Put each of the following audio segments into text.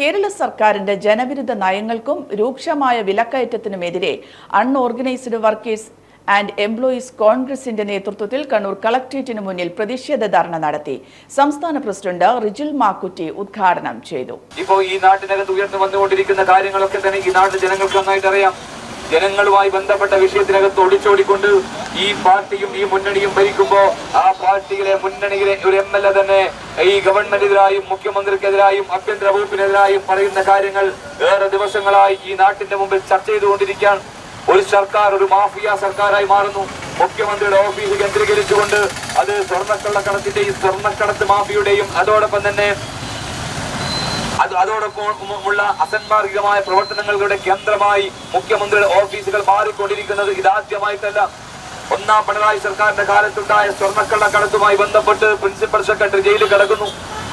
കേരള സർക്കാരിന്റെ ജനവിരുദ്ധ നയങ്ങൾക്കും രൂക്ഷമായ വിലക്കയറ്റത്തിനുമെതിരെ അൺഓർഗനൈസ്ഡ് വർക്കേഴ്സ് ആൻഡ് എംപ്ലോയീസ് കോൺഗ്രസിന്റെ നേതൃത്വത്തിൽ കണ്ണൂർ കളക്ട്രേറ്റിന് മുന്നിൽ പ്രതിഷേധ ധർണ നടത്തി. സംസ്ഥാന പ്രസിഡന്റ് റിജിൽ മാക്കുറ്റി ഉദ്ഘാടനം ചെയ്തു. ഇപ്പോ ഈ നാട്ടിനകത്ത് ഉയർന്നു വന്നുകൊണ്ടിരിക്കുന്ന കാര്യങ്ങളൊക്കെ തന്നെ ഈ നാട്ടിലെ ജനങ്ങൾക്ക് നന്നായിട്ട് അറിയാം. ജനങ്ങളുമായി ബന്ധപ്പെട്ട വിഷയത്തിനകത്ത് ഒളിച്ചോടിക്കൊണ്ട് ഈ പാർട്ടിയും ഈ മുന്നണിയും ഭരിക്കുമ്പോൾ ആ പാർട്ടിയിലെ മുന്നണിയിലെ ഒരു എം എൽ എ തന്നെ ഈ ഗവൺമെന്റിനെതിരായും മുഖ്യമന്ത്രിക്കെതിരായും ആഭ്യന്തര വകുപ്പിനെതിരായും പറയുന്ന കാര്യങ്ങൾ ഏറെ ദിവസങ്ങളായി ഈ നാട്ടിന്റെ മുമ്പിൽ ചർച്ച ചെയ്തുകൊണ്ടിരിക്കാൻ ഒരു സർക്കാർ ഒരു മാഫിയ സർക്കാരായി മാറുന്നു. മുഖ്യമന്ത്രിയുടെ ഓഫീസ് കേന്ദ്രീകരിച്ചുകൊണ്ട് അത് സ്വർണക്കള്ളക്കടത്തിന്റെയും സ്വർണക്കടത്ത് മാഫിയുടെയും അതോടൊപ്പം തന്നെ അത് അതോടൊപ്പം ഉള്ള അസന്മാർഗികമായ പ്രവർത്തനങ്ങളുടെ കേന്ദ്രമായി മുഖ്യമന്ത്രിയുടെ ഓഫീസുകൾ മാറിക്കൊണ്ടിരിക്കുന്നത് ഇതാദ്യമായിട്ടല്ല. ഒന്നാം പിണറായി സർക്കാരിന്റെ കാലത്തുണ്ടായ സ്വർണക്കള്ളക്കടത്തുമായി ബന്ധപ്പെട്ട് പ്രിൻസിപ്പൽ സെക്രട്ടറി ജയിലിൽ കിടക്കുന്നു.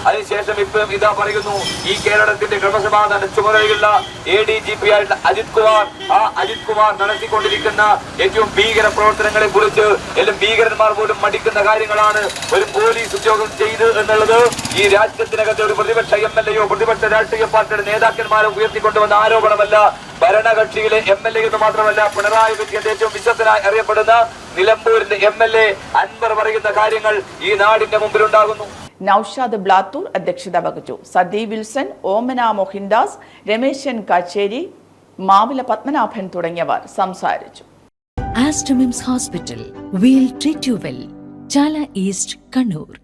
അതിനുശേഷം ഇപ്പം ഇതാ പറയുന്നു ഈ കേരളത്തിന്റെ ക്രമസമാധാന ചുമതലയുള്ള എ ഡി ജി പി ആയിട്ടുള്ള അജിത് കുമാർ. ആ അജിത് കുമാർ നടത്തിക്കൊണ്ടിരിക്കുന്ന ഏറ്റവും ഭീകര പ്രവർത്തനങ്ങളെ കുറിച്ച് എല്ലാം ഭീകരന്മാർ പോലും മടിക്കുന്ന കാര്യങ്ങളാണ് ഒരു പോലീസ് ഉദ്യോഗം ചെയ്ത് എന്നുള്ളത്. ഈ രാജ്യത്തിനകത്തെ ഒരു പ്രതിപക്ഷ എം എൽ എയോ പ്രതിപക്ഷ രാഷ്ട്രീയ പാർട്ടിയുടെ നേതാക്കന്മാരെ ഉയർത്തിക്കൊണ്ടുവന്ന ആരോപണമല്ല. ഭരണകക്ഷിയിലെ എം എൽ എ എന്ന് മാത്രമല്ല പിണറായി വിജയന്റെ ഏറ്റവും വിശ്വസനായി അറിയപ്പെടുന്ന നിലമ്പൂരിന്റെ എം എൽ എ അൻവർ പറയുന്ന കാര്യങ്ങൾ ഈ നാടിന്റെ മുമ്പിലുണ്ടാകുന്നു. നൌഷാദ് ബ്ലാത്തൂർ അധ്യക്ഷത വഹിച്ചു സദി വിൽസൺ ഓമന മോഹിൻദാസ് രമേശൻ കാച്ചേരി മാവില പത്മനാഭൻ തുടങ്ങിയവർ സംസാരിച്ചു Aster MIMS hospital we'll treat you well Chala east Kannur.